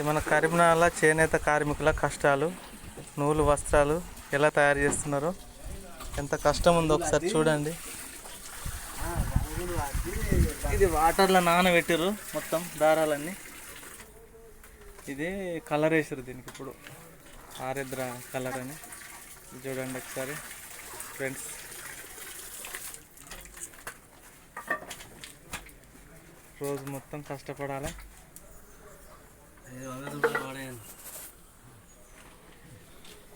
ఇది మన కరీంనగర్లో చేనేత కార్మికుల కష్టాలు నూలు వస్త్రాలు ఎలా తయారు చేస్తున్నారో ఎంత కష్టం ఉందో ఒకసారి చూడండి. ఇది వాటర్లో నానబెట్టారు మొత్తం దారాలన్నీ. ఇది కలర్ వేసారు దీనికి ఇప్పుడు. ఆరిద్ర కలర్ అని. చూడండి ఒకసారి ఫ్రెండ్స్. రోజు మొత్తం కష్టపడాలి?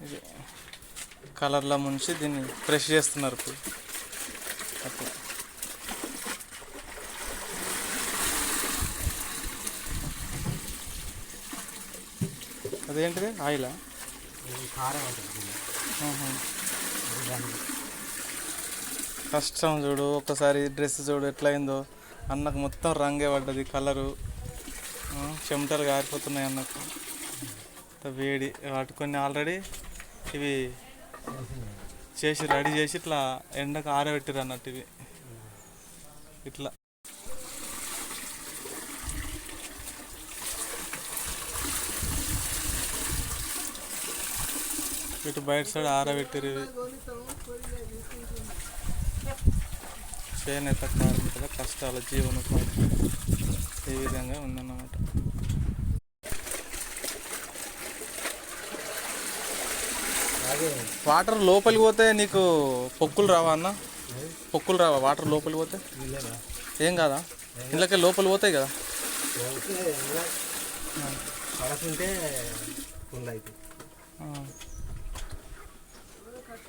ఇది కలర్లో ముంచి దీన్ని ఫ్రెష్ చేస్తున్నారు ఇప్పుడు. అదేంటిది? ఆయిలా? కష్టం చూడు ఒక్కసారి డ్రెస్ చూడు ఎట్లయిందో. అన్నకు మొత్తం రంగే పడ్డది కలరు. చెమటలు గారిపోతున్నాయి అన్నకు వేడి వాటి కొన్ని ఆల్రెడీ ఇవి చేసి రెడీ చేసి ఇట్లా ఎండకు ఆరబెట్టారు అన్నట్టు ఇవి. ఇట్లా. ఇటు బయట సైడ్ ఆరబెట్టారు ఇవి. చేనేత కార్మికుల కష్టాల జీవనోపాధి. ఈ విధంగా ఉందన్నమాట. వాటర్ లోపలికి పోతే నీకు పొక్కులు రావా అన్న? పొక్కులు రావా? వాటర్ లోపలికి పోతే? ఏం కాదా? ఇంట్లోకి లోపలి పోతాయి కదా.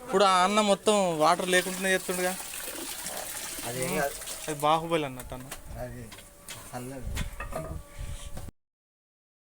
ఇప్పుడు ఆ అన్న మొత్తం వాటర్ లేకుండానే చేస్తుండగా? అది అది బాహుబలి అన్నట్టు అన్న. Sallarım.